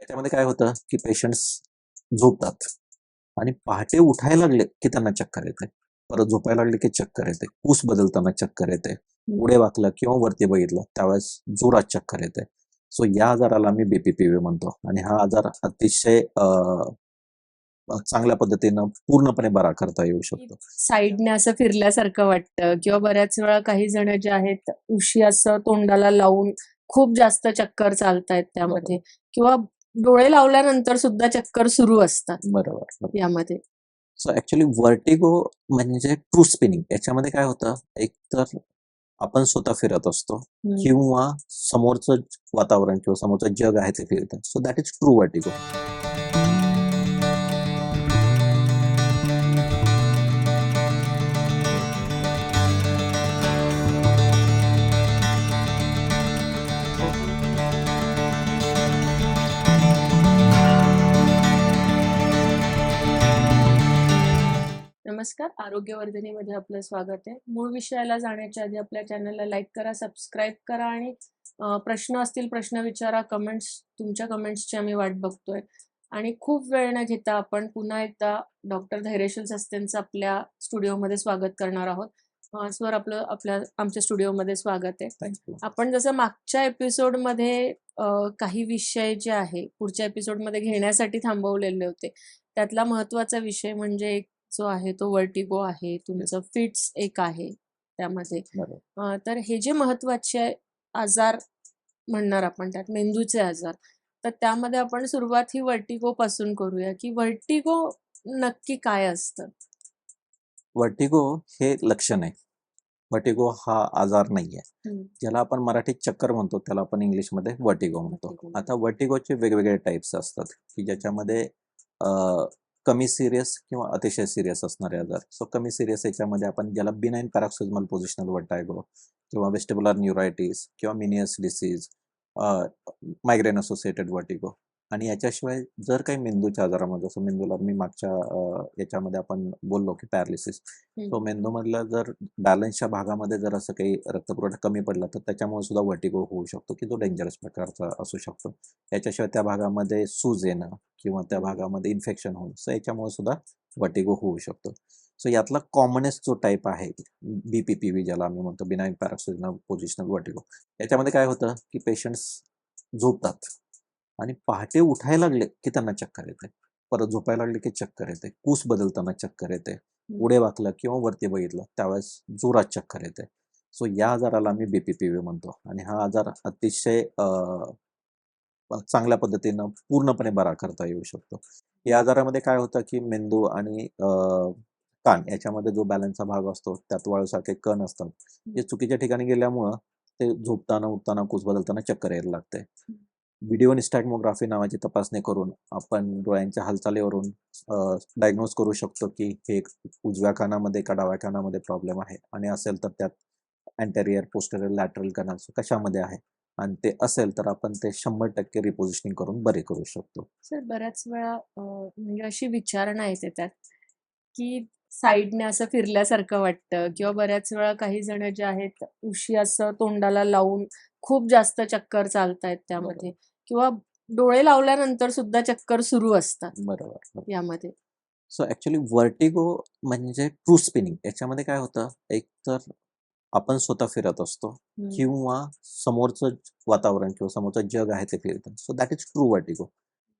त्याच्यामध्ये काय होतं की पेशंट्स झोपतात. आणि पहाटे उठायला लागले की त्यांना चक्कर येते परत झोपायला लागले की चक्कर येते कूस बदलताना चक्कर येते पुढे वाकलं किंवा वरती बघितलं त्यावेळेस जोरात चक्कर येते सो या आजाराला आम्ही बीपीपीव्ही म्हणतो. आणि हा आजार अतिशय चांगल्या पद्धतीनं पूर्णपणे बरा करता येऊ शकतो. साईडने असं फिरल्यासारखं वाटतं किंवा बऱ्याच वेळा काही जण जे आहेत उशी असं तोंडाला लावून खूप जास्त चक्कर चालतायत त्यामध्ये. किंवा डोळे लावल्यानंतर सुद्धा चक्कर सुरू असतात. बरोबर यामध्ये. सो ऍक्च्युली वर्टिगो म्हणजे ट्रू स्पिनिंग याच्यामध्ये काय होतं? एक तर आपण स्वतः फिरत असतो. किंवा समोरचं वातावरण किंवा समोरचं जग आहे ते फिरतं. So that is true vertigo नमस्कार. आरोग्यवर्धिनीमध्ये आपलं स्वागत आहे. मूळ विषयाला जाण्याच्या आधी आपल्या चॅनलला लाईक करा सबस्क्राईब करा आणि प्रश्न असतील प्रश्न विचारा कमेंट्स तुमच्या कमेंट्सची आम्ही वाट बघतोय. आणि खूप वेळ न घेता आपण पुन्हा एकदा डॉक्टर धैर्यशील सस्तेंचं आपल्या स्टुडिओमध्ये स्वागत करणार आहोत. सर आपलं आपल्या आमच्या स्टुडिओमध्ये स्वागत आहे. आपण जसं मागच्या एपिसोडमध्ये काही विषय जे आहे पुढच्या एपिसोडमध्ये घेण्यासाठी थांबवलेले होते. त्यातला महत्त्वाचा विषय म्हणजे एक जो आहे तो वर्टिगो आहे तुमचं फिट्स एक आहे त्यामध्ये. तर हे जे महत्त्वाचे आजार म्हणणार आपण त्यात मेंदूचे आजार तर त्यामध्ये आपण सुरुवात ही वर्टिगो पासून करूया की वर्टिगो नक्की काय असतं? वर्टिगो हे लक्षण आहे. वर्टिगो हा आजार नाहीये. हम्म. ज्याला आपण मराठीत चक्कर म्हणतो त्याला आपण इंग्लिशमध्ये वर्टिगो म्हणतो. आता वर्टिगोचे वेगवेगळे टाइप्स असतात की ज्याच्यामध्ये कमी सिरियस किंवा अतिशय सिरियस असणारे आजार. सो कमी सिरियस याच्यामध्ये आपण ज्याला बिनाईन पॅराक्सिजमल पोझिशनल वटायगो किंवा वेस्टेबुलर न्यूरायटिस किंवा Meniere's disease migraine associated vertigo आणि याच्याशिवाय जर काही मेंदूच्या आजारामध्ये जसं मेंदूला मी मागच्या याच्यामध्ये आपण बोललो की पॅरालिसिस. तो मेंदूमधला जर बॅलन्सच्या भागामध्ये जर असं काही रक्तपुरवठा कमी पडला तर त्याच्यामुळे सुद्धा वर्टिगो होऊ शकतो की जो डेंजरस प्रकारचा असू शकतो. याच्याशिवाय त्या भागामध्ये सूज येणं किंवा त्या भागामध्ये इन्फेक्शन होणं सो याच्यामुळे सुद्धा वर्टिगो होऊ शकतो. सो यातला कॉमनेस्ट जो टाईप आहे बी पी पी व्ही ज्याला आम्ही म्हणतो बिनाईन पॅराक्सिजनल पोझिशनल वर्टिगो याच्यामध्ये काय होतं की पेशंट्स झोपतात. आणि पहाटे उठायला लागले की त्यांना चक्कर येते. परत झोपायला लागले की चक्कर येते. कूस बदलताना चक्कर येते. पुढे वाकलं किंवा वरती बघितलं त्यावेळेस जोरात चक्कर येते. सो या आजाराला आम्ही बीपीपीव्ही म्हणतो. आणि हा आजार अतिशय अं, चांगल्या पद्धतीनं पूर्णपणे बरा करता येऊ शकतो. या आजारामध्ये काय होतं की मेंदू आणि अं, कान याच्यामध्ये जो बॅलन्सचा भाग असतो त्यात वाळूसारखे कण असतात. जे चुकीच्या ठिकाणी गेल्यामुळं ते झोपताना उठताना कुस बदलताना चक्कर यायला लागते. व्हिडिओ निस्टॅग्मोग्राफी नावाची तपासणी करून आपण डोळ्यांच्या हालचालीवरून डायग्नोज करू शकतो की हे एक उजव्या कानामध्ये का डाव्या कानामध्ये प्रॉब्लेम आहे. आणि असेल तर त्यात अँटेरियर पोस्टेरियर लॅटरल कनाल्स कशामध्ये आहे? आणि ते असेल तर आपण ते शंभर टक्के रिपोजिशनिंग करून बरे करू शकतो. सर बऱ्याच वेळा म्हणजे अशी विचारणा येते त्यात की साईडने असं फिरल्यासारखं वाटतं किंवा बऱ्याच वेळा काही जण जे आहेत उशी असं तोंडाला लावून खूप जास्त चक्कर चालतायत त्यामध्ये. किंवा डोळे लावल्यानंतर सुद्धा चक्कर सुरू असतात. बरोबर यामध्ये. सो ॲक्च्युली वर्टिगो म्हणजे ट्रू स्पिनिंग याच्यामध्ये काय होतं? एक तर आपण स्वतः फिरत असतो. किंवा समोरचं वातावरण किंवा समोरचं जग आहे ते फिरतं so that is true vertigo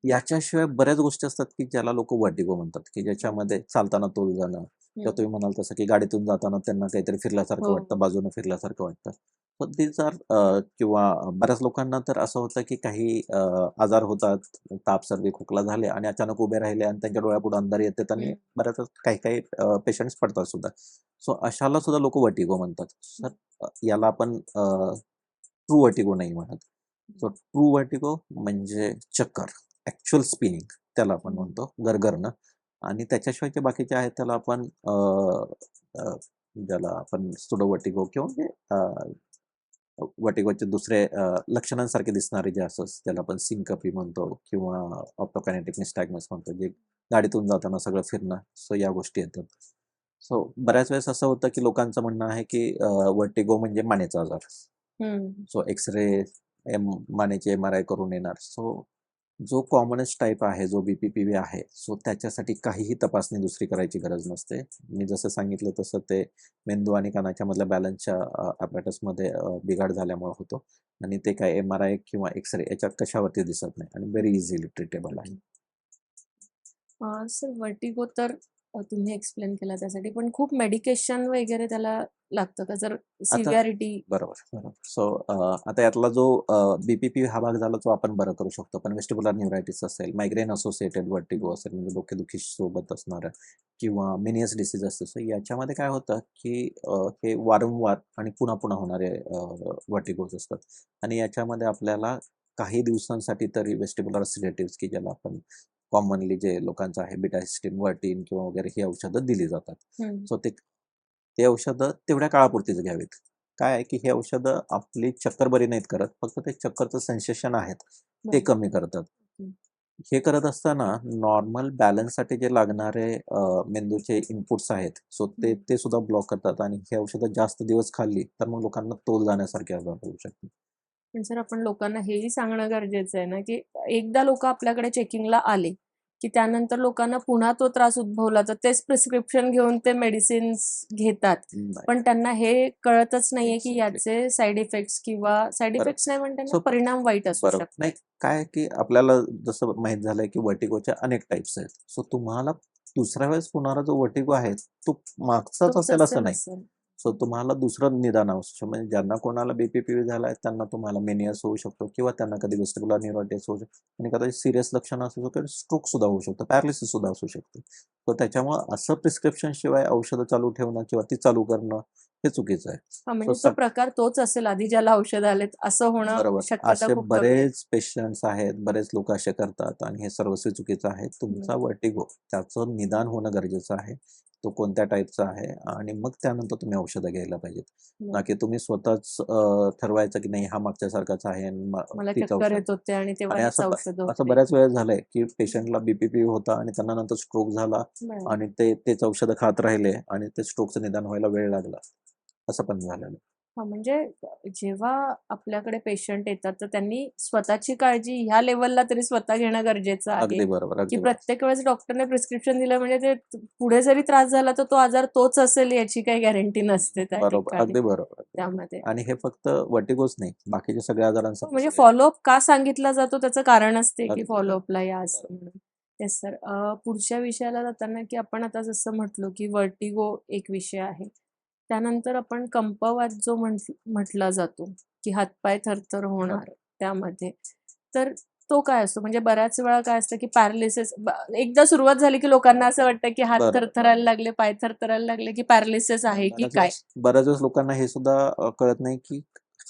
याच्याशिवाय बऱ्याच गोष्टी असतात की ज्याला लोक वर्टिगो म्हणतात की ज्याच्यामध्ये चालताना तोल जाणं किंवा तुम्ही म्हणाल तसं की गाडीतून जाताना त्यांना काहीतरी फिरल्यासारखं हो. वाटतं बाजूनं फिरल्यासारखं वाटतं. पण ते जर किंवा बऱ्याच लोकांना तर असं होतं की काही आजार होतात ताप सर्दी खोकला झाले आणि अचानक उभे राहिले आणि त्यांच्या डोळ्यापुढे अंधार येते आणि. बऱ्याच काही काही पेशंट्स पडतात सुद्धा. सो अशाला सुद्धा लोक वर्टिगो म्हणतात. सर याला आपण ट्रू वर्टिगो नाही म्हणत. सो ट्रू वर्टिगो म्हणजे चक्कर ऍक्च्युअल स्पिनिंग त्याला आपण म्हणतो गरगरणं आणि त्याच्याशिवाय जे बाकीचे आहेत त्याला आपण ज्याला आपण सुडो वर्टिगो किंवा म्हणजे, अं, वर्टिगोचे दुसरे लक्षणांसारखे दिसणारे जे असं त्याला आपण सिंकपी म्हणतो किंवा ऑप्टोकॅनेटिक निस्टॅग्मस म्हणतो जे गाडीतून जाताना सगळं फिरणं सो या गोष्टी येतात. सो बऱ्याच वेळेस असं होतं की लोकांचं म्हणणं आहे की वर्टिगो म्हणजे मानेचा आजार. सो एक्स रे एम मानेचे एम आर आय करून येणार. सो जो कॉमनच टाईप आहे जो बी पी पी व्ही आहे सो त्याच्यासाठी काहीही तपासणी दुसरी करायची गरज नसते. मी जसं सांगितलं तसं ते मेंदू आणि कानाच्या मधल्या बॅलन्सच्या ॲपॅटसमध्ये बिघाड झाल्यामुळे होतो. आणि ते काय एम आर आय किंवा एक्सरे याच्यात कशावरती दिसत नाही आणि व्हेरी इझिली ट्रीटेबल आहे. सर वर्टिगो तर तुम्ही एक्सप्लेन केला त्यासाठी. पण खूप मेडिकेशन वगैरे त्याला लागतं का? जर सिव्हिअरिटी बरोबर बरोबर. सो आता यातला जो बी पी पी हा भाग झाला तो आपण बरं करू शकतो. पण वेस्टिब्युलर न्यूरायटिस असेल मायग्रेन असोसिएटेड वर्टिगो असेल म्हणजे डोकेदुखी सोबत असणारं किंवा मिनियस डिसीज असते सो याच्यामध्ये काय होतं की हे वारंवार आणि पुन्हा पुन्हा होणारे वर्टिगोज असतात. आणि याच्यामध्ये आपल्याला काही दिवसांसाठी तरी वेस्टिब्युलर सिडेटिव्स की ज्याला आपण कॉमनली जे लोकांचं आहे बिटास्टिन वर्टीन किंवा वगैरे ही औषधं दिली जातात. सो ते ते औषधं तेवढ्या काळापुरतीच घ्यावीत. काय आहे की हे औषधं आपली चक्कर बरी नाहीत करत फक्त ते चक्करचं सेन्सेशन आहेत ते कमी करतात. हे करत असताना नॉर्मल बॅलन्ससाठी जे लागणारे मेंदूचे इनपुट्स आहेत सो ते. ते सुद्धा ब्लॉक करतात आणि हे औषधं जास्त दिवस खाल्ली तर मग लोकांना तोल जाण्यासारखे आजार होऊ शकते पण सर आपण लोकांना हेही सांगणं गरजेचं आहे ना की एकदा लोक आपल्याकडे चेकिंगला आले की त्यानंतर लोकांना पुन्हा तो त्रास उद्भवला तर तेच प्रिस्क्रिप्शन घेऊन ते मेडिसिन्स घेतात. पण त्यांना हे कळतच नाहीये की. याचे साईड इफेक्ट्स किंवा साईड. इफेक्ट्स नाही So, परिणाम वाईट असू शकतात नाही काय की आपल्याला जसं माहीत झालंय की वर्टिगोच्या अनेक टाईप्स आहेत सो तुम्हाला दुसऱ्या वेळेस होणारा जो वर्टिगो आहे तो मागचाच असेल असं नाही. सो तुम्हाला दुसरं निदान असू शकतं म्हणजे ज्यांना कोणाला बीपीपी झालाय त्यांना तुम्हाला मेनियस होऊ शकतो किंवा त्यांना कधी वेस्टिब्युलर न्यूरोटिस होऊ शकतो आणि कदाचित सिरियस लक्षणं असू शकतात स्ट्रोक सुद्धा होऊ शकतं पॅरालिसिस सुद्धा असू शकतं. तर त्याच्यामुळं असं प्रिस्क्रिप्शन शिवाय औषधं चालू ठेवणं किंवा ती चालू करणं हे चुकीचं आहे. म्हणजे प्रकार तोच असेल आधी ज्याला औषध आलेत असं होणं असे आहे. बरेच पेशंट्स आहेत बरेच लोक असे करतात आणि हे सर्वस्वी चुकीचं आहे. तुमचा वर्टिगो त्याचं निदान होणं गरजेचं आहे. तो कोणत्या टाईपचा आहे? आणि मग त्यानंतर तुम्ही औषधं घ्यायला पाहिजेत. ना बरं. की तुम्ही स्वतःच ठरवायचं की नाही हा मागच्यासारखाच आहे आणि म- मला तीच चक्कर औषध. येत होते आणि तेव्हा आणि हेच असं बऱ्याच वेळेस झालंय की पेशंटला बीपीपी होता आणि त्यांना नंतर स्ट्रोक झाला आणि ते तेच औषधं खात राहिले आणि ते स्ट्रोकचं निदान व्हायला वेळ लागला. असं पण झालेलं हा म्हणजे जेव्हा आपल्याकडे पेशंट येतात तर त्यांनी स्वतःची काळजी ह्या लेवलला तरी स्वतः घेणं गरजेचं आहे. अगदी बरोबर की अगदी बरोबर. प्रत्येक वेळेस डॉक्टरने प्रिस्क्रिप्शन दिलं म्हणजे ते पुढे जरी त्रास झाला तर तो आजार तोच असेल याची काही गॅरंटी नसते त्या बरोबर ठिकाणी. अगदी बरोबर त्यामध्ये. आणि हे फक्त वर्टिगोच नाही बाकीच्या सगळ्या आजारांसाठी म्हणजे सगळं आहे. फॉलोअप का सांगितला जातो त्याचं कारण असते की अगदी फॉलोअपला या असं बरोबर. म्हणून येस सर पुढच्या विषयाला जाताना की आपण आता जसं म्हटलो की वर्टिगो एक विषय आहे. त्यानंतर आपण कंपवात जो म्हंट- म्हटला जातो की हातपाय थरथर होणार त्यामध्ये तर तो काय असतो? म्हणजे बऱ्याच वेळा काय असतं की पॅरालिसिस एकदा सुरुवात झाली की लोकांना असं वाटतं की हात थरथरायला. लागले पाय थरथरायला लागले की पॅरालिसिस आहे की काय? बऱ्याच वेळेस लोकांना हे सुद्धा कळत नाही की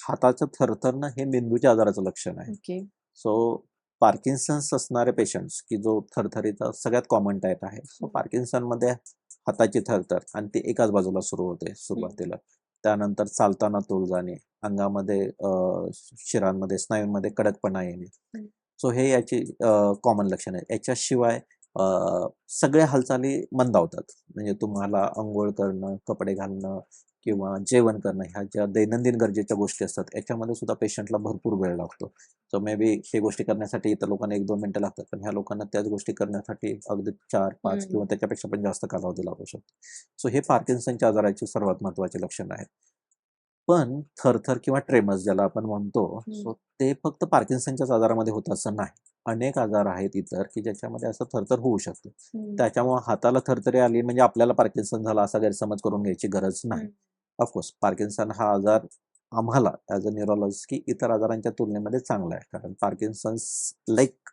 हाताचं थरथरणं हे मेंदूच्या आजाराचं लक्षण आहे. सो पार्किन्सन्स असणारे पेशंट्स की जो थरथरीचा सगळ्यात कॉमन टाईप आहे सो. पार्किन्सनमध्ये हाताची थरथर आणि ती एकाच बाजूला सुरू होते सुरुवातीला. त्यानंतर चालताना तोल जाणे अंगामध्ये शिरांमध्ये स्नायूंमध्ये कडकपणा येणे. सो हे याची कॉमन लक्षण आहे याच्याशिवाय अ, सगळ्या हालचाली मंदावतात म्हणजे तुम्हाला आंघोळ करणं कपडे घालणं किंवा जेवण करणं ह्या ज्या दैनंदिन गरजेच्या गोष्टी असतात याच्यामध्ये सुद्धा पेशंटला भरपूर वेळ लागतो. सो मे बी हे गोष्टी करण्यासाठी इतर लोकांना एक दोन मिनिटं लागतात पण ह्या लोकांना त्याच गोष्टी करण्यासाठी अगदी चार पाच. किंवा त्याच्यापेक्षा पण जास्त कालावधी लागू शकतो. सो हे पार्किन्सनच्या आजाराची सर्वात महत्त्वाचे लक्षण आहे पण थरथर किंवा ट्रेमस ज्याला आपण म्हणतो. सो ते फक्त पार्किन्सनच्याच आजारामध्ये होत असं नाही. अनेक आजार आहेत इतर की ज्याच्यामध्ये असं थरथर होऊ शकतं. त्याच्यामुळे हाताला थरथरी आली म्हणजे आपल्याला पार्किन्सन झाला असा गैरसमज करून घ्यायची गरज नाही. ऑफकोर्स पार्किन्सन हा आजार आम्हाला ॲज अ न्यूरोलॉजिस्ट की इतर आजारांच्या तुलनेमध्ये चांगला आहे. कारण Parkinson's like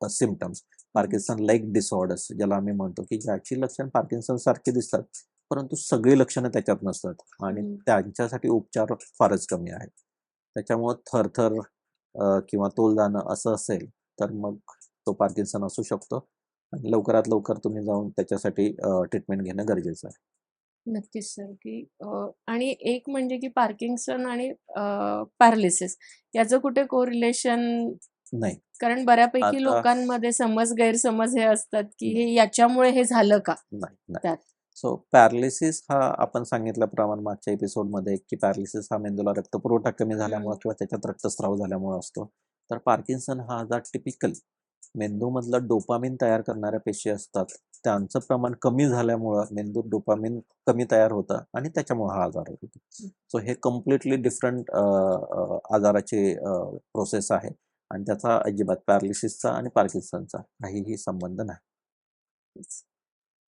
symptoms Parkinson like disorders ज्याला आम्ही म्हणतो की ज्याची लक्षण पार्किन्सन सारखी दिसतात परंतु सगळी लक्षणं त्याच्यात नसतात. आणि. त्यांच्यासाठी उपचार फारच कमी आहेत. त्याच्यामुळं थरथर किंवा तोल जाणं असं असेल तर मग तो पार्किन्सन असू शकतो. आणि लवकरात लवकर तुम्ही जाऊन त्याच्यासाठी ट्रीटमेंट घेणं गरजेचं आहे. नक्कीच सर की अ, आणि एक म्हणजे की पार्किन्सन आणि पॅरालिसिस याचं कुठे कोरिलेशन नाही कारण बऱ्यापैकी आता- लोकांमध्ये समज गैरसमज हे असतात की हे याच्यामुळे हे झालं का नाही नाही त्यात. सो पॅरालिसिस हा आपण सांगितल्याप्रमाणे मागच्या एपिसोडमध्ये की पॅरालिसिस हा मेंदूला रक्तपुरवठा कमी झाल्यामुळे. किंवा त्याच्यात रक्तस्राव झाल्यामुळे असतो तर पार्किन्सन हा आजार टिपिकल मेंदूमधलं डोपामिन तयार करणाऱ्या पेशी असतात त्यांचं प्रमाण कमी झाल्यामुळं मेंदूत डोपामिन कमी तयार होतं आणि त्याच्यामुळे हा आजार होतो. सो हे कम्प्लिटली डिफरंट आजाराची प्रोसेस आहे आणि त्याचा अजिबात पॅरालिसिसचा आणि पार्किन्सनचा काहीही संबंध नाही.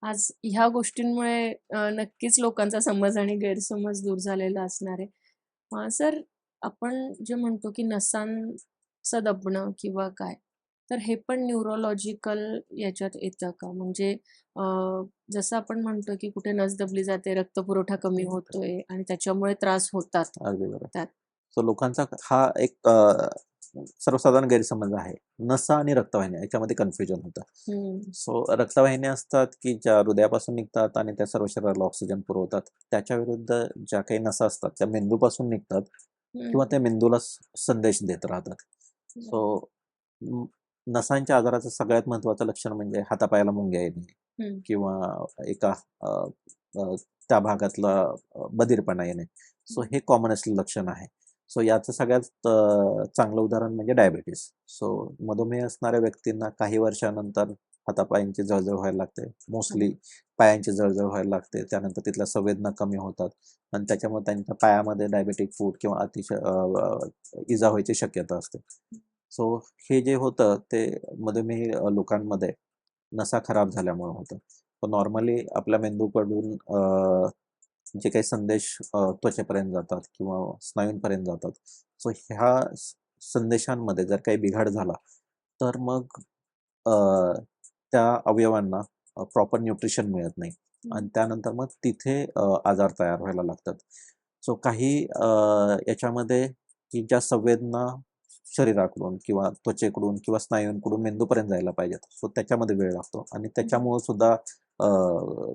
आज ह्या गोष्टींमुळे नक्कीच लोकांचा समज आणि गैरसमज दूर झालेला असणार आहे. सर आपण जे म्हणतो की नसांचं दबणं किंवा काय तर हे पण न्यूरोलॉजिकल याच्यात येतं का? म्हणजे अ, जसं आपण म्हणतो की कुठे नस दबली जाते रक्तपुरवठा कमी होतोय आणि त्याच्यामुळे त्रास होतात अगदी बरोबर. त्यात. सो लोकांचा हा एक अ, सर्वसाधारण गैरसमज आहे. नसा आणि रक्तवाहिन्या याच्यामध्ये कन्फ्युजन होतं. सो रक्तवाहिन्या असतात की ज्या हृदयापासून निघतात आणि त्या सर्व शरीराला ऑक्सिजन पुरवतात. त्याच्या विरुद्ध ज्या काही नसा असतात त्या मेंदूपासून निघतात किंवा त्या मेंदूला स- संदेश देत राहतात. सो नसांच्या आजाराचं सगळ्यात महत्वाचं लक्षण म्हणजे हातापायाला मुंग्या येणे. किंवा एका त्या भागातला बधीरपणा येणे. सो हे कॉमन असलेलं लक्षण आहे. सो याचं सगळ्यात चांगलं उदाहरण म्हणजे डायबिटीस सो मधुमेह असणाऱ्या व्यक्तींना काही वर्षानंतर हातापायांची जळजळ व्हायला लागते. मोस्टली पायांची जळजळ व्हायला लागते. त्यानंतर तिथल्या संवेदना कमी होतात. आणि त्याच्यामुळे त्यांच्या पायामध्ये डायबेटिक फूट किंवा अतिशय इजा व्हायची शक्यता असते. सो हे जे होतं ते मधुमेही लोकांमध्ये नसा खराब झाल्यामुळे होतं. पण नॉर्मली आपल्या मेंदूकडून जे काही संदेश त्वचेपर्यंत जातात किंवा स्नायूंपर्यंत जातात. सो ह्या संदेशांमध्ये जर काही बिघाड झाला तर मग त्या अवयवांना प्रॉपर न्यूट्रिशन मिळत नाही. आणि त्यानंतर मग तिथे आजार तयार व्हायला लागतात. सो काही याच्यामध्ये की ज्या संवेदना शरीराकडून किंवा त्वचेकडून किंवा स्नायूंकडून मेंदूपर्यंत जायला पाहिजेत. सो त्याच्यामध्ये वेळ लागतो. आणि त्याच्यामुळं सुद्धा अ,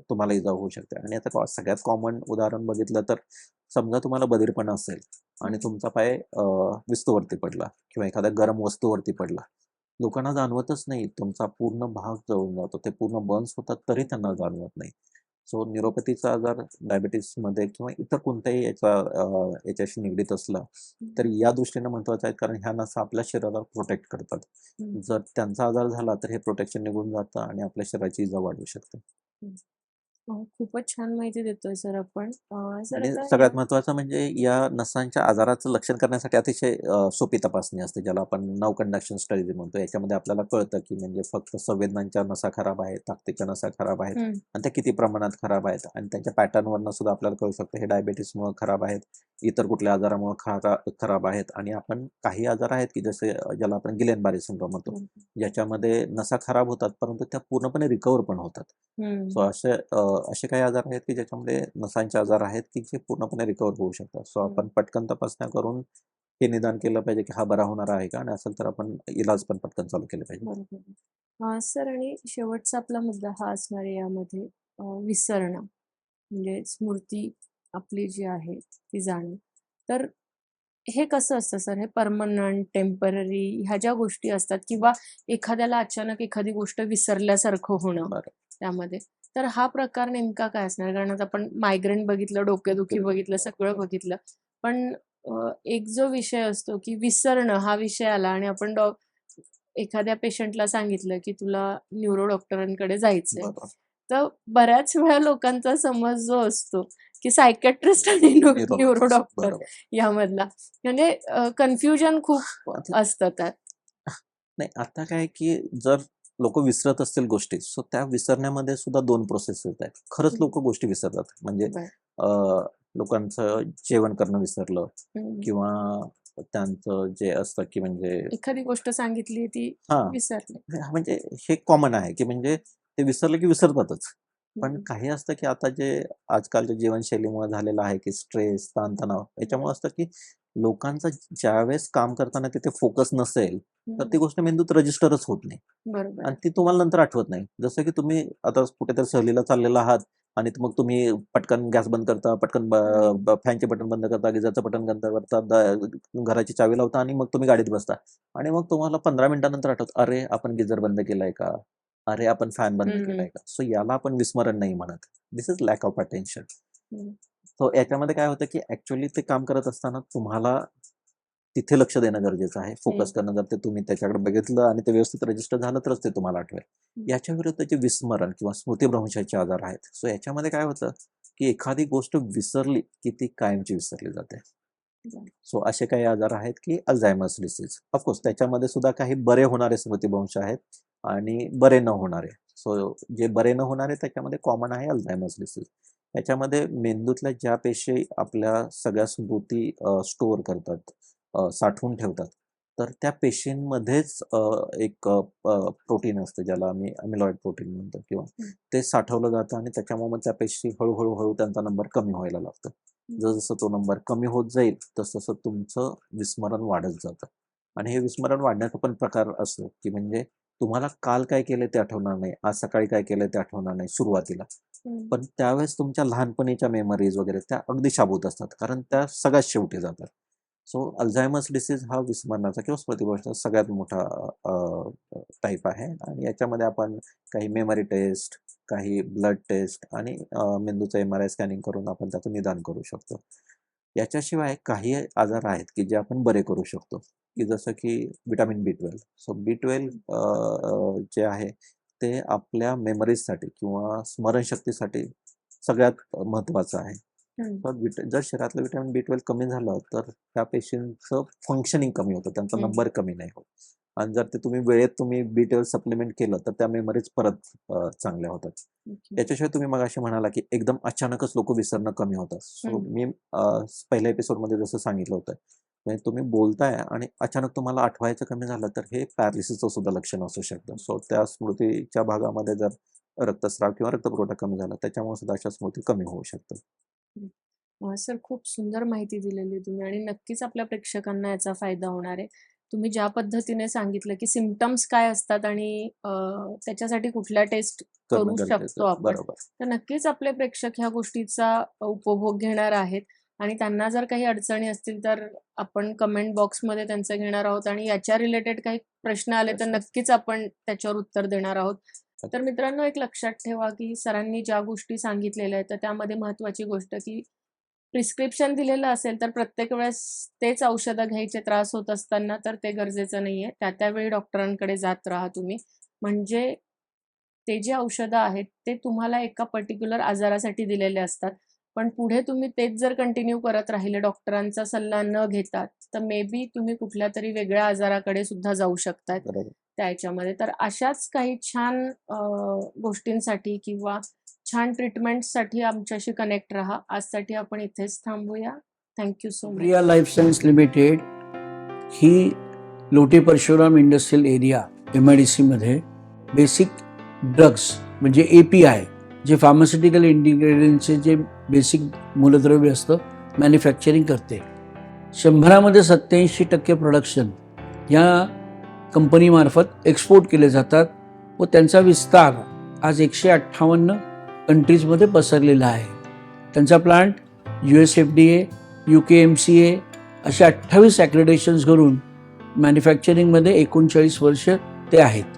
तुम्हाला इजा होऊ शकते. आणि आता सगळ्यात कॉमन उदाहरण बघितलं तर समजा तुम्हाला बधीरपणा असेल आणि तुमचा पाय विस्तूवरती पडला किंवा एखाद्या गरम वस्तूवरती पडला. लोकांना जाणवतच नाही. तुमचा पूर्ण भाग जळून जातो. ते पूर्ण बर्न्स होतात तरी त्यांना जाणवत नाही. सो न्यूरोपॅथीचा आजार डायबिटीसमध्ये किंवा इतर कोणत्याही याचा याच्याशी निगडीत असला तर या दृष्टीने महत्वाचं आहे कारण ह्या नसा आपल्या शरीराला प्रोटेक्ट करतात. जर त्यांचा आजार झाला तर हे प्रोटेक्शन निघून जातं आणि आपल्या शरीराची इजा वाढू शकते. अ, खूपच छान माहिती देतोय सर आपण. अ, सर आणि आता सगळ्यात महत्वाचं म्हणजे या नसांच्या आजाराचं लक्षण करण्यासाठी अतिशय अ, सोपी तपासणी असते. ज्याला आपण नव कंडक्शन स्टडी म्हणतो. याच्यामध्ये आपल्याला कळतं की म्हणजे फक्त संवेदनांच्या नसा खराब आहेत ताकदीच्या नसा खराब आहेत हम्म, आणि त्या किती प्रमाणात खराब आहेत. आणि त्यांच्या पॅटर्नवरनं सुद्धा आपल्याला कळू शकतं. हे डायबिटीसमुळे खराब आहेत. इतर कुठल्या आजारामुळे खरा खराब आहेत आणि आपण काही आजार आहेत की जसे ज्याला आपण गिलेन बारी सिंड्रोम म्हणतो ज्याच्यामध्ये नसा खराब होतात परंतु त्या पूर्णपणे रिकवर पण होतात. सो असे असे काही आजार आहेत की ज्याच्यामध्ये नसांचे आजार आहेत की जे पूर्णपणे रिकवर होऊ शकतात. सो. आपण पटकन तपासण्या करून हे निदान केलं पाहिजे की हा बरा होणार आहे का? आणि असेल तर आपण इलाज पण पटकन चालू केले पाहिजे. सर आणि शेवटचा आपला मुद्दा हा असणार आहे यामध्ये. विसरणं. म्हणजे स्मृती आपली जी आहे ती जाणं. तर हे कसं असतं सर? हे परमनंट टेंपररी ह्या ज्या गोष्टी असतात किंवा एखाद्याला अचानक एखादी गोष्ट विसरल्यासारखं होणं त्यामध्ये. तर हा प्रकार नेमका काय असणार? कारण आता आपण मायग्रेन बघितलं डोकेदुखी बघितलं सगळं बघितलं. पण एक जो विषय असतो की विसरणं हा विषय आला आणि आपण डॉ एखाद्या पेशंटला सांगितलं की तुला न्यूरो डॉक्टरांकडे जायचंय. तर बऱ्याच वेळा लोकांचा समज जो असतो की सायकॅट्रिस्ट आणि न्यूरो डॉक्टर यामधला. म्हणजे कन्फ्युजन खूप असतं त्यात. नाही आता काय की जर लोक विसरत असतील गोष्टी सो त्या विसरण्यामध्ये सुद्धा दोन प्रोसेस येत आहेत. खरंच. लोक गोष्टी विसरतात. म्हणजे लोकांचं जेवण करणं विसरलं. किंवा त्यांचं जे असतं की म्हणजे एखादी गोष्ट सांगितली ती विसरली. म्हणजे हे कॉमन आहे की म्हणजे ते विसरलं की विसरतातच पण. काही असतं की आता जे आजकालच्या जीवनशैलीमुळे झालेलं आहे की स्ट्रेस ताणतणाव याच्यामुळे असतं की लोकांचं ज्यावेळेस काम करताना तिथे फोकस नसेल तर ती. गोष्ट मेंदूत रजिस्टरच होत नाही आणि ती तुम्हाला नंतर आठवत नाही जसं की तुम्ही आता कुठेतरी सहलीला चाललेला आहात आणि मग तुम्ही पटकन गॅस बंद करता पटकन. फॅनचे बटन बंद करता गिझरचं बटन बंद करता घराची चावी लावता आणि मग तुम्ही गाडीत बसता आणि मग तुम्हाला पंधरा मिनिटानंतर आठवत अरे आपण गिझर बंद केलाय का अरे आपण फॅन बंद. केलाय का? सो याला आपण विस्मरण नाही म्हणत. This is lack of attention. So याच्यामध्ये काय होतं की ऍक्च्युअली ते काम करत असताना तुम्हाला तिथे लक्ष देणं गरजेचं आहे. फोकस करणं जर ते तुम्ही त्याच्याकडे बघितलं आणि ते व्यवस्थित रजिस्टर झालं तरच ते तुम्हाला आठवेल. याच्या विरुद्ध जे विस्मरण किंवा स्मृतिभ्रंशाचे आजार आहेत सो याच्यामध्ये काय होतं की एखादी गोष्ट विसरली की ती कायमची विसरली जाते. सो असे काही आजार आहेत की अल्झायमर्स डिसीज ऑफकोर्स त्याच्यामध्ये सुद्धा काही बरे होणारे स्मृतिभ्रंश आहेत. आणि बरे न होणारे. सो जे बरे न होणारे त्याच्यामध्ये कॉमन आहे अल्झायमर्स डिसीज याच्यामध्ये मेंदूतल्या ज्या पेशी आपल्या सगळ्या स्मृती स्टोअर करतात साठवून ठेवतात तर त्या पेशींमध्येच एक प्रोटीन असतं ज्याला आम्ही अमिलॉइड प्रोटीन म्हणतो किंवा. ते साठवलं जातं आणि त्याच्यामुळे मग त्या पेशी हळूहळू हळू त्यांचा नंबर कमी व्हायला लागतं. जसं तो नंबर कमी होत जाईल तसं तसं तुमचं विस्मरण वाढत जातं. आणि हे विस्मरण वाढण्याचा पण प्रकार असतो की म्हणजे तुम्हाला काल काय केलं ते आठवणार नाही आज सकाळी काय केलं ते आठवणार नाही सुरुवातीला. पण त्यावेळेस तुमच्या लहानपणीच्या मेमरीज वगैरे त्या अगदी शाबूत असतात कारण त्या सगळ्यात शेवटी जातात. सो अल्झायमर्स डिसीज हा विस्मरणाचा किंवा स्मृतिभ्रंशाचा सगळ्यात मोठा टाईप आहे. आणि याच्यामध्ये आपण काही मेमरी टेस्ट काही ब्लड टेस्ट आणि मेंदूचं एम आर आय स्कॅनिंग करून आपण त्याचं निदान करू शकतो. याच्याशिवाय काही आजार आहेत की जे आपण बरे करू शकतो. की जसं की vitamin B twelve so B twelve जे आहे ते आपल्या मेमरीजसाठी किंवा स्मरणशक्तीसाठी सगळ्यात महत्त्वाचं आहे जर शरीरातलं विटॅमिन बी ट्वेल्व कमी झालं तर त्या पेशींचं फंक्शनिंग कमी होतं त्यांचा. नंबर कमी नाही होत आणि जर ते तुम्ही वेळेत तुम्ही बी ट्वेल्व सप्लिमेंट केलं तर त्या मेमरीज परत चांगल्या होतात ओके. याच्याशिवाय तुम्ही मग असे म्हणाला की एकदम अचानकच लोक विसरणं कमी होतात सो. मी पहिल्या एपिसोडमध्ये जसं सांगितलं होतं म्हणजे तुम्ही बोलताय आणि अचानक तुम्हाला आठवायचं कमी झालं तर हे पॅरालिसिसचं सुद्धा लक्षण असू शकतं. सो त्या स्मृतीच्या भागामध्ये जर रक्तस्राव किंवा रक्तपुरवठा कमी झाला त्याच्यामुळे सुद्धा अशा स्मृती कमी होऊ शकतात. सर खूप सुंदर माहिती दिलेली तुम्ही आणि नक्कीच आपल्या प्रेक्षकांना याचा फायदा होणार आहे. तुम्ही ज्या पद्धतीने सांगितलं की सिम्पटम्स काय असतात आणि त्याच्यासाठी कुठल्या टेस्ट करू शकतो. आपण तर नक्कीच आपले प्रेक्षक ह्या गोष्टीचा उपभोग घेणार आहेत. आणि त्यांना जर काही अडचणी असतील तर आपण कमेंट बॉक्समध्ये त्यांचं घेणार आहोत आणि याच्या रिलेटेड काही प्रश्न आले तर. नक्कीच आपण त्याच्यावर उत्तर देणार आहोत. तर मित्रांनो एक लक्षात ठेवा की सरांनी ज्या गोष्टी सांगितलेल्या आहेत तर त्यामध्ये महत्त्वाची गोष्ट की प्रिस्क्रिप्शन दिलेलं असेल तर प्रत्येक वेळेस तेच औषधं घ्यायचे त्रास होत असताना तर ते गरजेचं नाही आहे त्या त्यावेळी डॉक्टरांकडे जात राहा तुम्ही. म्हणजे ते जे औषधं आहेत ते तुम्हाला एका पर्टिक्युलर आजारासाठी दिलेले असतात. पण पुढे तुम्ही तेच जर कंटिन्यू करत राहिले डॉक्टरांचा सल्ला न घेता तर मे बी तुम्ही कुठल्या तरी वेगळ्या आजाराकडे सुद्धा जाऊ शकतात बरोबर. त्या याच्यामध्ये तर अशाच काही छान गोष्टींसाठी किंवा छान ट्रीटमेंटसाठी आमच्याशी कनेक्ट राहा. आजसाठी आपण इथेच थांबूया. Thank you so much Priya life science limited he Lote Parshuram industrial area M I D सीमध्ये बेसिक ड्रग्स म्हणजे ए पी आय जे फार्मास्युटिकल इंटिग्रेडियंटचे जे बेसिक मूलद्रव्य असतं मॅन्युफॅक्चरिंग करते. शंभरामध्ये सत्याऐंशी टक्के प्रोडक्शन या कंपनीमार्फत एक्सपोर्ट केले जातात व त्यांचा विस्तार आज एकशे अठ्ठावन्न कंट्रीजमध्ये पसरलेला आहे. त्यांचा plant U S F D A U K M C A असे अठ्ठावीस ॲक्रेडेशन्स करून मॅन्युफॅक्चरिंगमध्ये एकोणचाळीस वर्ष ते आहेत.